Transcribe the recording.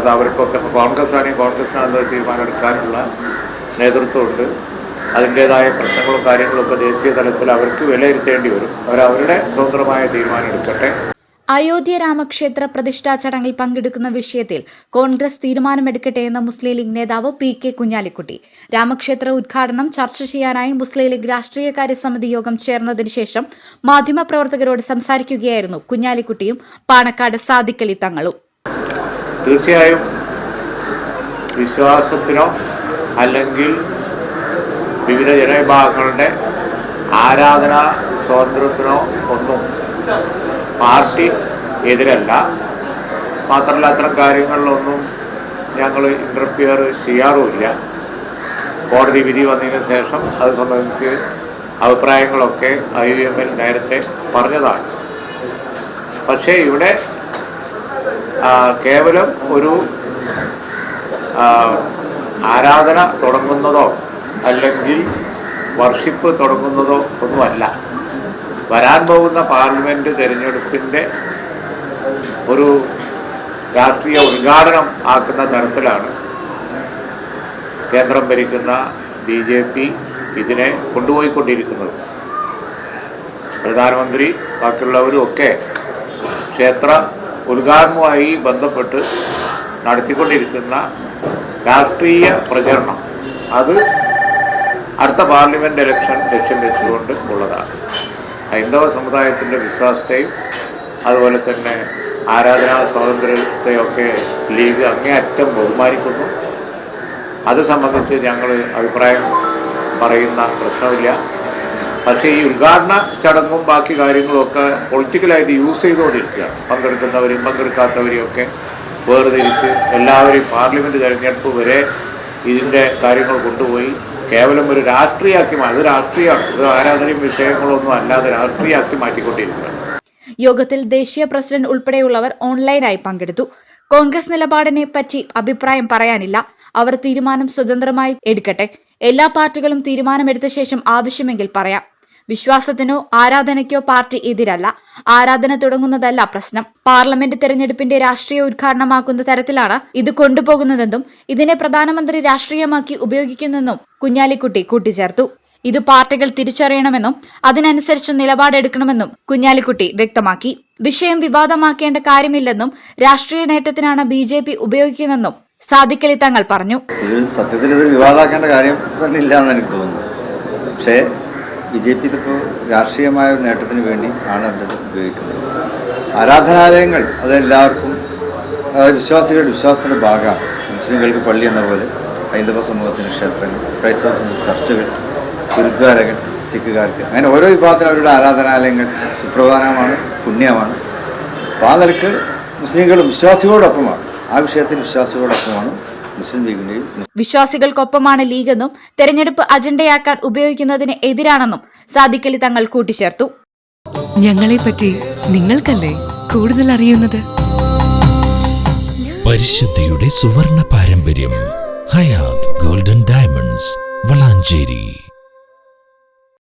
അത് അവർക്കൊക്കെ കോൺഗ്രസ് ആണെങ്കിൽ കോൺഗ്രസിനകത്ത് തീരുമാനം എടുക്കാനുള്ള നേതൃത്വമുണ്ട്. അതിന്റേതായ പ്രശ്നങ്ങളും കാര്യങ്ങളും ഒക്കെ ദേശീയ തലത്തിൽ അവർക്ക് വിലയിരുത്തേണ്ടി വരും. അവർ അവരുടെ സ്വതന്ത്രമായ തീരുമാനം എടുക്കട്ടെ. അയോധ്യ രാമക്ഷേത്ര പ്രതിഷ്ഠാ ചടങ്ങിൽ പങ്കെടുക്കുന്ന വിഷയത്തിൽ കോൺഗ്രസ് തീരുമാനമെടുക്കട്ടെ എന്ന മുസ്ലിം ലീഗ് നേതാവ് പി കെ കുഞ്ഞാലിക്കുട്ടി. രാമക്ഷേത്ര ഉദ്ഘാടനം ചർച്ച ചെയ്യാനായി മുസ്ലിം ലീഗ് രാഷ്ട്രീയകാര്യ സമിതി യോഗം ചേർന്നതിന് ശേഷം മാധ്യമപ്രവർത്തകരോട് സംസാരിക്കുകയായിരുന്നു കുഞ്ഞാലിക്കുട്ടിയും പാണക്കാട് സാദിക്കലി തങ്ങളും. തീർച്ചയായും വിശ്വാസത്തിനോ അല്ലെങ്കിൽ വിവിധ ജനവിഭാഗങ്ങളുടെ ആരാധനാ സ്വാതന്ത്ര്യത്തിനോ ഒന്നും പാർട്ടി എതിരല്ല. മാത്രമല്ല അത്തരം കാര്യങ്ങളിലൊന്നും ഞങ്ങൾ ഇന്റർഫിയർ ചെയ്യാറുമില്ല. കോടതി വിധി വന്നതിന് ശേഷം അത് സംബന്ധിച്ച് അഭിപ്രായങ്ങളൊക്കെ ഐ യു എമ്മിൽ നേരത്തെ പറഞ്ഞതാണ്. പക്ഷേ ഇവിടെ കേവലം ഒരു ആരാധന തുടങ്ങുന്നതോ അല്ലെങ്കിൽ വർഷിപ്പ് തുടങ്ങുന്നതോ ഒന്നുമല്ല. വരാൻ പോകുന്ന പാർലമെന്റ് തിരഞ്ഞെടുപ്പിന്റെ ഒരു രാഷ്ട്രീയ ഉദ്ഘാടനം ആക്കുന്ന തരത്തിലാണ് കേന്ദ്രം ഭരിക്കുന്ന ബി ജെ പി ഇതിനെ കൊണ്ടുപോയിക്കൊണ്ടിരിക്കുന്നത്. പ്രധാനമന്ത്രി ബാക്കിയുള്ളവരും ഒക്കെ ക്ഷേത്ര ഉദ്ഘാടനവുമായി ബന്ധപ്പെട്ട് നടത്തിക്കൊണ്ടിരിക്കുന്ന രാഷ്ട്രീയ പ്രചരണം. അത് അടുത്ത പാർലമെന്റ് ഇലക്ഷൻ ലക്ഷ്യം വെച്ചുകൊണ്ട് ഉള്ളതാണ്. ഹൈന്ദവ സമുദായത്തിന്റെ വിശ്വാസത്തെയും അതുപോലെ തന്നെ ആരാധനാ സ്വാതന്ത്ര്യത്തെയൊക്കെ ലീഗ് അങ്ങേയറ്റം ബഹുമാനിക്കുന്നു. അത് സംബന്ധിച്ച് ഞങ്ങൾ അഭിപ്രായം പറയുന്ന പ്രശ്നമില്ല. പക്ഷേ ഈ ഉദ്ഘാടന ചടങ്ങും ബാക്കി കാര്യങ്ങളൊക്കെ പൊളിറ്റിക്കലായിട്ട് യൂസ് ചെയ്തുകൊണ്ടിരിക്കുകയാണ്. പങ്കെടുക്കുന്നവരെയും പങ്കെടുക്കാത്തവരെയും ഒക്കെ വേർതിരിച്ച് എല്ലാവരെയും പാർലമെന്റ് തിരഞ്ഞെടുപ്പ് വരെ ഇതിന്റെ കാര്യങ്ങൾ കൊണ്ടുപോയി കേവലം ഒരു രാഷ്ട്രീയമാക്കി അത് രാഷ്ട്രീയമാണ്. ഇത് ആരാധനയും വിഷയങ്ങളൊന്നും അല്ലാതെ രാഷ്ട്രീയമാക്കി മാറ്റിക്കൊണ്ടിരിക്കുകയാണ്. യോഗത്തിൽ ദേശീയ പ്രസിഡന്റ് ഉൾപ്പെടെയുള്ളവർ ഓൺലൈനായി പങ്കെടുത്തു. കോൺഗ്രസ് നിലപാടിനെ പറ്റി അഭിപ്രായം പറയാനില്ല. അവർ തീരുമാനം സ്വതന്ത്രമായി എടുക്കട്ടെ. എല്ലാ പാർട്ടികളും തീരുമാനമെടുത്ത ശേഷം ആവശ്യമെങ്കിൽ പറയാം. വിശ്വാസത്തിനോ ആരാധനയ്ക്കോ പാർട്ടി എതിരല്ല. ആരാധന തുടങ്ങുന്നതല്ല പ്രശ്നം. പാർലമെന്റ് തെരഞ്ഞെടുപ്പിന്റെ രാഷ്ട്രീയ ഉദ്ഘാടനമാക്കുന്ന തരത്തിലാണ് ഇത് കൊണ്ടുപോകുന്നതെന്നും ഇതിനെ പ്രധാനമന്ത്രി രാഷ്ട്രീയമാക്കി ഉപയോഗിക്കുന്നെന്നും കുഞ്ഞാലിക്കുട്ടി കൂട്ടിച്ചേർത്തു. ഇത് പാർട്ടികൾ തിരിച്ചറിയണമെന്നും അതിനനുസരിച്ച് നിലപാടെടുക്കണമെന്നും കുഞ്ഞാലിക്കുട്ടി വ്യക്തമാക്കി. വിഷയം വിവാദമാക്കേണ്ട കാര്യമില്ലെന്നും രാഷ്ട്രീയ നേട്ടത്തിനാണ് ബി ജെ പി ഉപയോഗിക്കുന്നതെന്നും സാദിക്കലി തങ്ങൾ പറഞ്ഞു. സത്യത്തിൽ ഇത് വിവാദമാക്കേണ്ട കാര്യം തന്നെ ഇല്ല എന്ന് എനിക്ക് തോന്നുന്നു. പക്ഷേ ബി ജെ പി ഇതിപ്പോൾ രാഷ്ട്രീയമായ ഒരു നേട്ടത്തിന് വേണ്ടി ആണ് അത് ഉപയോഗിക്കുന്നത്. ആരാധനാലയങ്ങൾ അതെല്ലാവർക്കും വിശ്വാസികളുടെ വിശ്വാസത്തിന്റെ ഭാഗമാണ്. മുസ്ലിങ്ങൾക്ക് പള്ളി എന്ന പോലെ ഹൈന്ദവ സമൂഹത്തിന് ക്ഷേത്രങ്ങൾ ക്രൈസ്തവ ചർച്ചുകൾ ഗുരുദ്വാരകൾ സിഖുകാർക്ക്. അങ്ങനെ ഓരോ വിഭാഗത്തിൽ അവരുടെ ആരാധനാലയങ്ങൾ സുപ്രധാനമാണ് പുണ്യമാണ്. അപ്പോൾ ആ നിലയ്ക്ക് മുസ്ലിങ്ങൾ വിശ്വാസികളോടൊപ്പമാണ്. ആ വിഷയത്തിൽ വിശ്വാസികളോടൊപ്പമാണ് മുസ്ലിം വിശ്വാസികൾക്കൊപ്പമാണ് ലീഗെന്നും തെരഞ്ഞെടുപ്പ് അജണ്ടയാക്കാൻ ഉപയോഗിക്കുന്നതിന് എതിരാണെന്നും സാദിക്കലി തങ്ങൾ കൂട്ടിച്ചേർത്തു. ഞങ്ങളെപ്പറ്റി നിങ്ങൾക്കല്ലേ കൂടുതൽ അറിയുന്നത്? പരിശുദ്ധിയുടെ സുവർണ പാരമ്പര്യം ഹയാത് ഗോൾഡൻ ഡയമണ്ട്സ് വളാഞ്ചേരി.